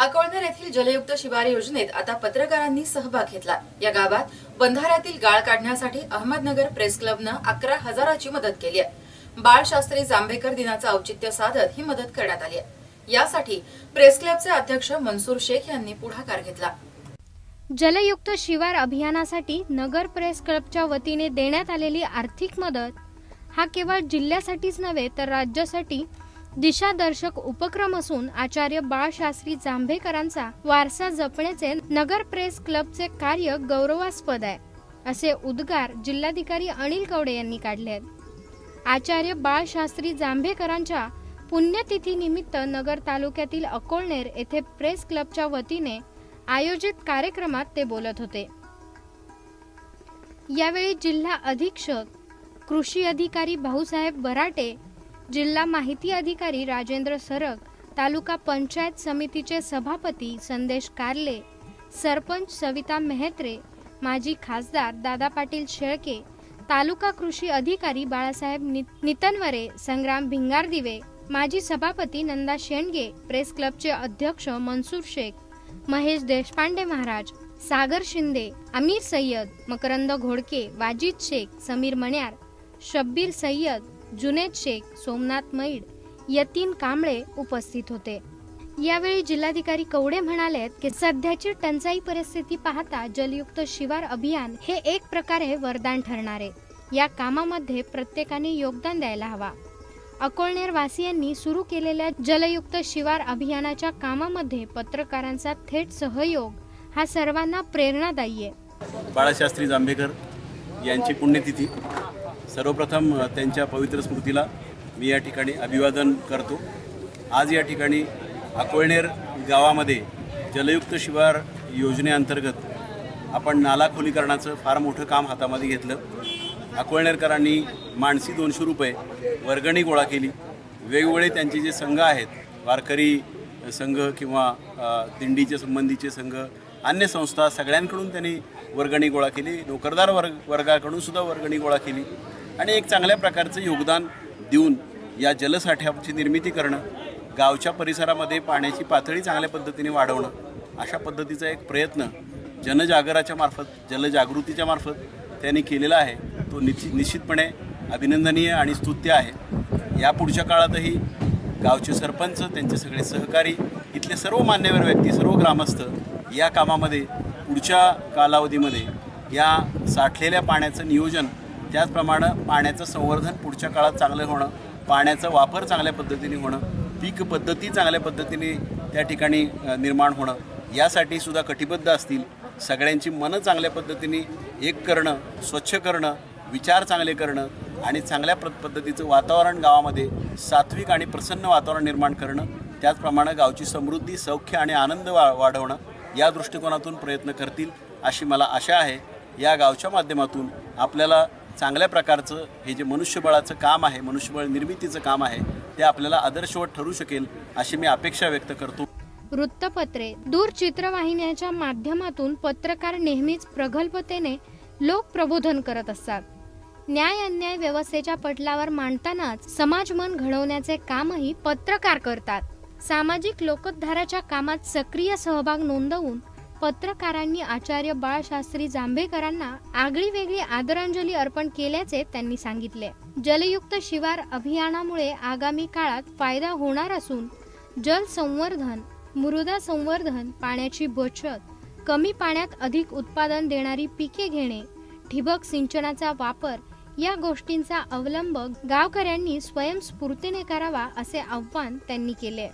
अकोळनेर येथील जलयुक्त शिवार योजनेत आता पत्रकारांनी सहभाग घेतला. या गावात बंधाऱ्यातील गाळ काढण्यासाठी अहमदनगर प्रेस क्लबनं अकरा हजाराची मदत केली आहे. बाळशास्त्री जांभेकर दिनाचं औचित्य साधत ही मदत करण्यात आली आहे. यासाठी प्रेस क्लबचे अध्यक्ष मनसूर शेख यांनी पुढाकार घेतला. जलयुक्त शिवार अभियानासाठी नगर प्रेस क्लबच्या वतीने देण्यात आलेली आर्थिक मदत हा केवळ जिल्ह्यासाठीच नव्हे तर राज्यासाठी दिशादर्शक उपक्रम असून आचार्य बाळशास्त्री जांभेकरांचा वारसा जपण्याचे नगर प्रेस क्लबचे कार्य गौरवास्पद आहे असे उद्गार जिल्हाधिकारी अनिल कवडे यांनी काढले आहेत. आचार्य बाळशास्त्री जांभेकरांच्या पुण्यतिथीनिमित्त नगर तालुक्यातील अकोळनेर येथे प्रेस क्लबच्या वतीने आयोजित कार्यक्रमात ते बोलत होते. यावेळी जिल्हा अधीक्षक कृषी अधिकारी भाऊसाहेब बराटे जिल्हा माहिती अधिकारी राजेंद्र सरग तालुका पंचायत समितीचे सभापती संदेश कारले सरपंच सविता मेहत्रे माजी खासदार दादा पाटील शेळके तालुका कृषी अधिकारी बाळासाहेब नि- नितनवरे संग्राम भिंगारदिवे माजी सभापती नंदा शेंडगे प्रेस क्लबचे अध्यक्ष मनसूर शेख महेश देशपांडे महाराज सागर शिंदे अमीर सय्यद मकरंद घोडके वाजिद शेख समीर मण्यार शब्बीर सय्यद जुनेद शेख सोमनाथ मैड यतीन कांबळे उपस्थित होते. यावेळी जिल्हाधिकारी कवडे म्हणाले की सध्याची टंचाई परिस्थिती पाहता जलयुक्त शिवार अभियान हे एक प्रकारे वरदान ठरणार आहे. या कामामध्ये प्रत्येकाने योगदान द्यायला हवा. अकोळनेर वासियांनी सुरू केलेल्या जलयुक्त शिवार अभियानाच्या कामामध्ये पत्रकारांचा थेट सहयोग हा सर्वांना प्रेरणादायी आहे. बाळाशास्त्री जांभेकर यांची पुण्यतिथी. सर्वप्रथम त्यांच्या पवित्र स्मृतीला मी या ठिकाणी अभिवादन करतो. आज या ठिकाणी अकोळनेर गावामध्ये जलयुक्त शिवार योजनेअंतर्गत आपण नाला खोलीकरणाचं फार मोठं काम हातामध्ये घेतलं. अकोळनेरकरांनी माणसी दोनशे रुपये वर्गणी गोळा केली. वेगवेगळे त्यांचे जे संघ आहेत वारकरी संघ किंवा अ, दिंडीचे संबंधीचे संघ अन्य संस्था सगळ्यांकडून त्यांनी वर्गणी गोळा केली. नोकरदार वर्ग वर्गाकडून सुद्धा वर्गणी गोळा केली. आणि एक चांगल्या प्रकारचं योगदान देऊन या जलसाठ्याची निर्मिती करणं गावच्या परिसरामध्ये पाण्याची पातळी चांगल्या पद्धतीने वाढवणं अशा पद्धतीचा एक प्रयत्न जनजागराच्या मार्फत जलजागृतीच्या मार्फत त्यांनी केलेला आहे. तो निश्चित निश्चितपणे अभिनंदनीय आणि स्तुत्य आहे. या पुढच्या काळातही गावचे सरपंच त्यांचे सगळे सहकारी इथले सर्व मान्यवर व्यक्ती सर्व ग्रामस्थ या कामामध्ये पुढच्या कालावधीमध्ये या साठलेल्या पाण्याचं नियोजन त्याचप्रमाणे पाण्याचं संवर्धन पुढच्या काळात चांगलं होणं पाण्याचा वापर चांगल्या पद्धतीने होणं पीक पद्धती चांगल्या पद्धतीने त्या ठिकाणी निर्माण होणं यासाठी सुद्धा कटिबद्ध असतील. सगळ्यांची मनं चांगल्या पद्धतीने एक करणं स्वच्छ करणं विचार चांगले करणं आणि चांगल्या प्र पद्धतीचं वातावरण गावामध्ये सात्विक आणि प्रसन्न वातावरण निर्माण करणं त्याचप्रमाणे गावची समृद्धी सौख्य आणि आनंद वा वाढवणं या दृष्टिकोनातून प्रयत्न करतील अशी मला आशा आहे. या गावच्या माध्यमातून आपल्याला चांगल्या प्रकारचं हे जे मनुष्यबळाचं काम आहे मनुष्यबळ निर्मितीचं काम आहे ते आपल्याला आदर्शवत ठरू शकेल अशी मी अपेक्षा व्यक्त करतो. वृत्तपत्रे दूरचित्रवाहिन्याच्या माध्यमातून पत्रकार नेहमीच प्रगल्भतेने लोकप्रबोधन करत असतात. न्याय अन्याय व्यवस्थेच्या पटलावर मांडतानाच समाज मन घडवण्याचे कामही पत्रकार करतात. सामाजिक लोकोद्धाराच्या कामात सक्रिय सहभाग नोंदवून पत्रकारांनी आचार्य बाळशास्त्री जांभेकरांना आगळी वेगळी आदरांजली अर्पण केल्याचे त्यांनी सांगितले. जलयुक्त शिवार अभियानामुळे आगामी काळात फायदा होणार असून जल संवर्धन मृदा संवर्धन पाण्याची बचत कमी पाण्यात अधिक उत्पादन देणारी पिके घेणे ठिबक सिंचनाचा वापर या गोष्टींचा अवलंब गावकऱ्यांनी स्वयंस्फूर्तीने करावा असे आव्हान त्यांनी केले.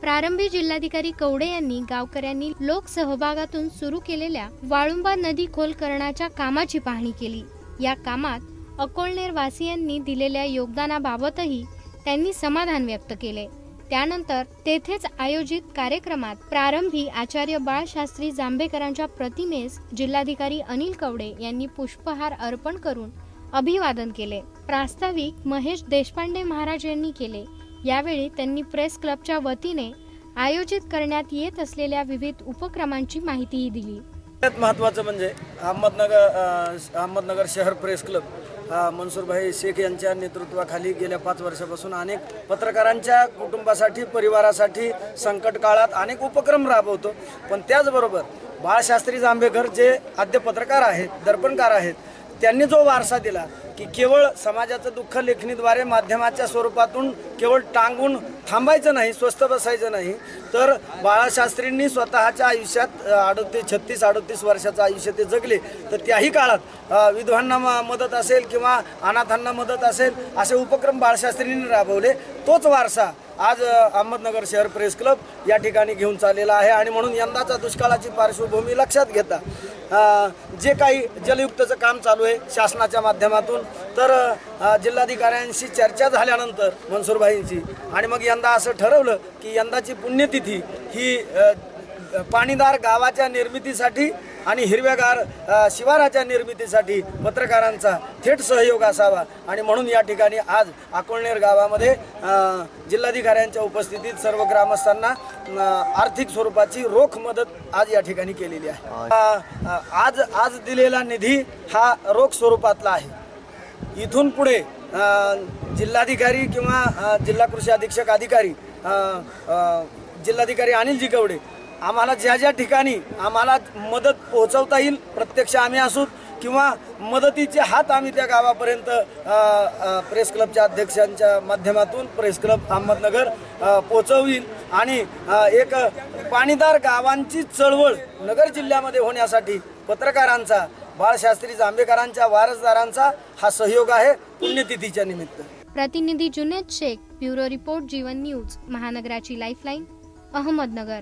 प्रारंभी जिल्हाधिकारी कवडे यांनी गावकऱ्यांनी लोकसहभागातून सुरू केलेल्या वाळुंबा नदी खोलकरणाच्या कामाची पाहणी केली. या कामात अकोळनेर वासियांनी दिलेल्या योगदानाबाबतही त्यांनी समाधान व्यक्त केले. त्यानंतर तेथेच आयोजित कार्यक्रमात प्रारंभी आचार्य बाळशास्त्री जांभेकरांच्या प्रतिमेस जिल्हाधिकारी अनिल कवडे यांनी पुष्पहार अर्पण करून अभिवादन केले. प्रास्ताविक महेश देशपांडे महाराज यांनी केले. यावेळी त्यांनी प्रेस क्लबच्या वतीने आयोजित करण्यात येत असलेल्या विविध उपक्रमांची माहितीही दिली. सगळ्यात महत्त्वाचं म्हणजे अहमदनगर अहमदनगर शहर प्रेस क्लब अ, मनसूरभाई शेख यांच्या नेतृत्वाखाली गेल्या पाच वर्षापासून अनेक पत्रकारांच्या कुटुंबासाठी परिवारासाठी संकट काळात अनेक उपक्रम राबवतो. पण त्याचबरोबर बाळशास्त्री जांभेकर जे आद्य पत्रकार आहेत दर्पणकार आहेत त्यांनी जो वारसा दिला की केवळ समाजाचं दुःख लेखणीद्वारे माध्यमाच्या स्वरूपातून केवळ टांगून थांबायचं नाही स्वस्थ बसायचं नाही तर बाळाशास्त्रींनी स्वतःच्या आयुष्यात अडतीस छत्तीस अडतीस वर्षाचं आयुष्य ते जगले. तर त्याही काळात विधवांना म- मदत असेल किंवा अनाथांना मदत असेल असे उपक्रम बाळशास्त्रींनी राबवले तोच वारसा आज अहमदनगर शहर प्रेस क्लब या ठिकाणी घेऊन चाललेला आहे आणि म्हणून यंदाचा दुष्काळाची पार्श्वभूमी लक्षात घेता जे काही जलयुक्तचं काम चालू आहे शासनाच्या माध्यमातून तर जिल्हाधिकाऱ्यांशी चर्चा झाल्यानंतर मनसूरभाईंची आणि मग यंदा असं ठरवलं की यंदाची पुण्यतिथी ही पाणीदार गावाच्या निर्मितीसाठी आणि हिरव्यागार शिवाराच्या निर्मितीसाठी पत्रकारांचा थेट सहयोग असावा. आणि म्हणून या ठिकाणी आज अकोळनेर गावामध्ये जिल्हाधिकाऱ्यांच्या उपस्थितीत सर्व ग्रामस्थांना आर्थिक स्वरूपाची रोख मदत आज या ठिकाणी केलेली आहे. आज आज दिलेला निधी हा रोख स्वरूपातला आहे. इथून पुढे जिल्हाधिकारी किंवा जिल्हा कृषी अधीक्षक अधिकारी जिल्हाधिकारी अनिलजी गवडे आम्हाला ज्या ज्या ठिकाणी आम्हाला मदत पोहोचवता येईल प्रत्यक्ष आम्ही असू किंवा मदतीचे हात आम्ही त्या गावापर्यंत प्रेस क्लबच्या अध्यक्षांच्या माध्यमातून प्रेस क्लब अहमदनगर अ, आणि एक पाणीदार गावांची चळवळ नगर जिल्ह्यामध्ये होण्यासाठी पत्रकारांचा बाळशास्त्री जांभेकरांच्या वारसदारांचा हा सहयोग आहे पुण्यतिथीच्या निमित्त. प्रतिनिधी Juned Shaikh bureau report Jeevan news महानगराची lifeline Ahmednagar.